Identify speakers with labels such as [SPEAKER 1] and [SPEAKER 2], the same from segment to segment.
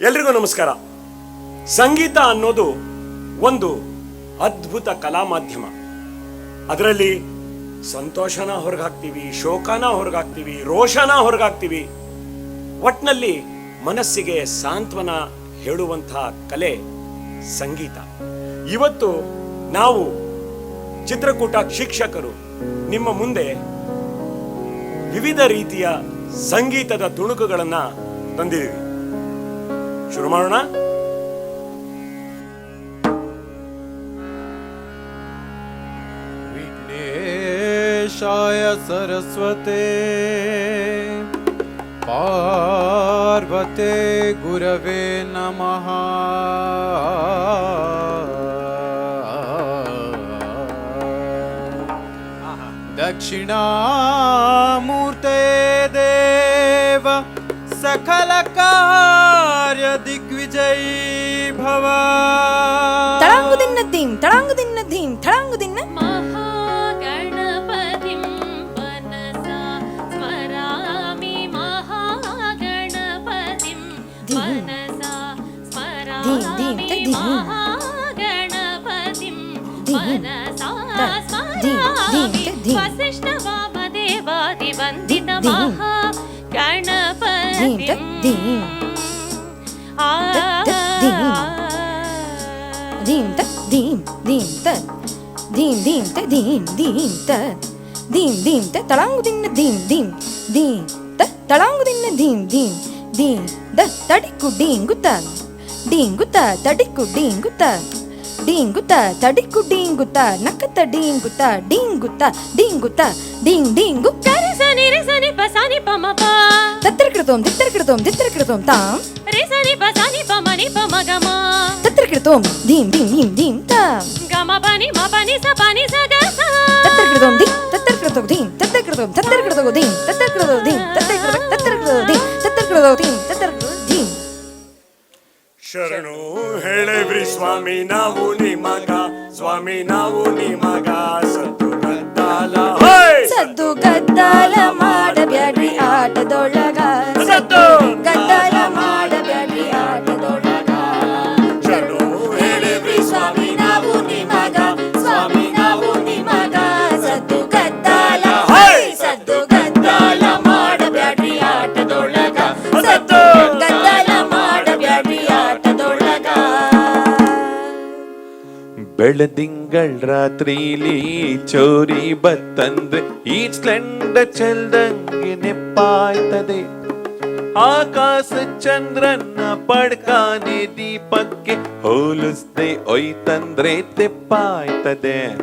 [SPEAKER 1] ಎಲ್ರಿಗೂ ನಮಸ್ಕಾರ. ಸಂಗೀತ ಅನ್ನೋದು ಒಂದು ಅದ್ಭುತ ಕಲಾ ಮಾಧ್ಯಮ. ಅದರಲ್ಲಿ ಸಂತೋಷನ ಹೊರಗಾಕ್ತೀವಿ, ಶೋಕನ ಹೊರಗಾಕ್ತೀವಿ, ರೋಷನ ಹೊರಗಾಕ್ತೀವಿ. ಒಟ್ನಲ್ಲಿ ಮನಸ್ಸಿಗೆ ಸಾಂತ್ವನ ಹೇಳುವಂತಹ ಕಲೆ ಸಂಗೀತ. ಇವತ್ತು ನಾವು ಚಿತ್ರಕೂಟ ಶಿಕ್ಷಕರು ನಿಮ್ಮ ಮುಂದೆ ವಿವಿಧ ರೀತಿಯ ಸಂಗೀತದ ತುಣುಕುಗಳನ್ನು ತಂದಿದ್ದೀವಿ. Şurmarına.
[SPEAKER 2] विघ्नेशाय सरस्वते पार्वते गुरवे नमः दक्षिणामूर्ते देव
[SPEAKER 3] सकलका
[SPEAKER 4] விஜய் பவ
[SPEAKER 3] தடாங்கு
[SPEAKER 4] தின்ன தீம்
[SPEAKER 3] தடாங்கு
[SPEAKER 4] தின்ன
[SPEAKER 3] தீம்
[SPEAKER 4] தடாங்கு தின்ன வசிஷ்ட
[SPEAKER 3] வாமதேவாதி
[SPEAKER 4] வந்தித மகா
[SPEAKER 3] கணபதி
[SPEAKER 4] ಧೀಂ ಧೀಂತೆ
[SPEAKER 3] ಧೀಂ
[SPEAKER 4] ಧೀಂತ ಧೀಂ ಧೀಂತೆ
[SPEAKER 3] ತಳಾಂಗುದಿನ್ನ
[SPEAKER 4] ಧೀಂ ಧೀಂ ಧೀಂ ತ ತಳಾಂಗುದಿನ್ನ ಧೀಂ ಧೀಂ ಧೀಂ ದ ತಡಿಕು ಡೀಂಗುತ ಡೀಂಗುತ ತಡಿಕು ಡೀಂಗುತ ಡೀಂಗುತ ತಡಿಕು ಡೀಂಗುತ ನಕ್ಕತ ಡೀಂಗುತ ಡೀಂಗುತ ಡೀಂಗುತ ಡೀಂಗ್ ಡೀಂಗು
[SPEAKER 3] ಕರಸನಿ ರಸನಿ ಪಸನಿ ಪಮಪ
[SPEAKER 4] ತತ್ರ ಕೃತೋಂ ದಿತ್ರ ಕೃತೋಂ ದಿತ್ರ ಕೃತೋಂ ತಾಂ ರಸನಿ ಪಸನಿ ಪಮನಿ ಪಮಗಮಾ తత్రకృతం ధీం
[SPEAKER 3] ధీం ధీం ధీం తాం. గమ పని మ పని స పని స గ స
[SPEAKER 4] తత్రకృతం ధీం తత్రకృతం ధీం తత్రకృతం తత్రకృతం ధీం తత్రకృతం ధీం తత్రకృతం తత్రకృతం ధీం తత్రకృతం ధీం తత్రకృతం ధీం
[SPEAKER 1] ಶರಣು ಹೇಳೇವ್ರಿ ಸ್ವಾಮಿ ನಾವು ನಿಮಗ ಸ್ವಾಮಿ ನಾವು ನಿಮಗ
[SPEAKER 4] ಸದ್ದು ಗದ್ದಾಲ
[SPEAKER 1] ಸದ್ದು
[SPEAKER 4] ಗದ್ದಾಲ ಮಾ
[SPEAKER 2] ಬೆಳದಿಂಗಳ್ ರಾತ್ರಿಲಿ ಚೋರಿ ಬತ್ತಂದ್ರೆ ಈ ಸ್ಲೆಂಡ ಚೆಲ್ದಂಗೆ ನೆಪ್ಪಾಯ್ತದೆ. ಆಕಾಶ ಚಂದ್ರನ್ನ ಪಡ್ಕಾನೆ ದೀಪಕ್ಕೆ ಹೋಲಿಸ್ದೆ ಒಯ್ತಂದ್ರೆ ತೆಪ್ಪಾಯ್ತದೆ.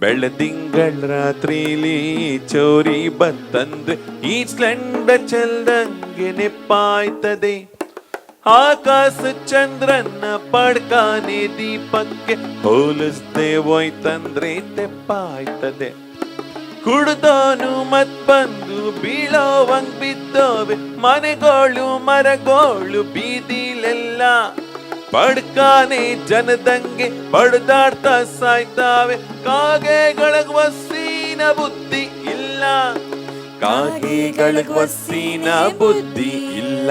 [SPEAKER 2] ಬೆಳದಿಂಗಳ್ ರಾತ್ರಿಲಿ ಚೋರಿ ಬತ್ತಂದ್ರೆ ಈ ಸ್ಲೆಂಡ ಚೆಲ್ದಂಗೆ ನೆಪ್ಪಾಯ್ತದೆ. ಆಕಾಶ ಚಂದ್ರನ್ನ ಪಡ್ಕಾನೆ ದೀಪಕ್ಕೆ ಹೋಲಿಸ್ದೆ ಹೋಯ್ತಂದ್ರೆ ತೆಪ್ಪಾಯ್ತದೆ ಕುಡ್ದೋನು ಮತ್ ಬಂದು ಬೀಳೋವಂಗ್ ಬಿದ್ದೋವೆ. ಮನೆಗಳು ಮರಗೋಳು ಬೀದಿಲೆಲ್ಲ ಪಡ್ಕಾನೆ ಜನದಂಗೆ ಬಡ್ದಾಡ್ತಾ ಸಾಯ್ತಾವೆ. ಕಾಗೆಗಳ ವಸ್ಸಿನ ಬುದ್ಧಿ ಇಲ್ಲ. ಕಾಗೆಗಳಗ್ ವಸ್ಸಿನ ಬುದ್ಧಿ ಇಲ್ಲ.